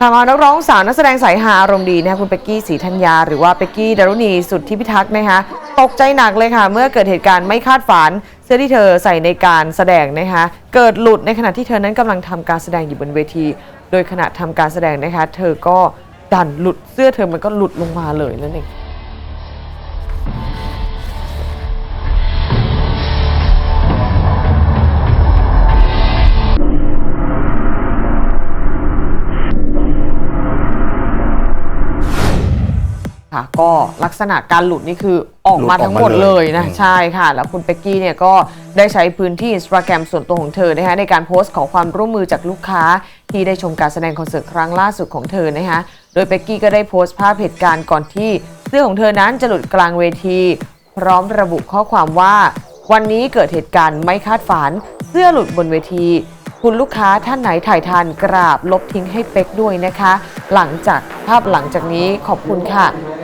ทานักร้องสาวนักแสดงสายฮาอารมณ์ดีนะคะคุณเป็กกี้ศรีธัญญาหรือว่าเป็กกี้ดารุณีสุดที่พิทักษ์นะคะตกใจหนักเลยค่ะ เมื่อเกิดเหตุการณ์ไม่คาดฝัน เสื้อที่เธอใส่ในการแสดงนะคะเกิดหลุดในขณะที่เธอนั้นกำลังทำการแสดงอยู่บนเวที โดยขณะทำการแสดงนะคะเธอก็ดันหลุดเสื้อเธอมันก็หลุดลงมาเลยนั่นเอง ค่ะ ก็ลักษณะการหลุดนี่คือออกมาหลุดออกมาทั้งหมดเลยนะเลยอืมใช่ค่ะ แล้วคุณเป็กกี้เนี่ยก็ได้ใช้พื้นที่อินสตาแกรมส่วนตัวของเธอนะคะในการโพสต์ขอความร่วมมือจากลูกค้า ที่ได้ชมการแสดงคอนเสิร์ตครั้งล่าสุดของเธอนะคะโดยเป็กกี้ก็ได้โพสต์ภาพเหตุการณ์ก่อนที่เสื้อของเธอนั้นจะหลุดกลางเวที พร้อมระบุข้อความว่า วันนี้เกิดเหตุการณ์ไม่คาดฝัน เสื้อหลุดบนเวทีคุณลูกค้าท่านไหนถ่ายทานกราบลบทิ้งให้เป็กด้วยนะคะ หลังจากภาพหลังจากนี้ขอบคุณค่ะ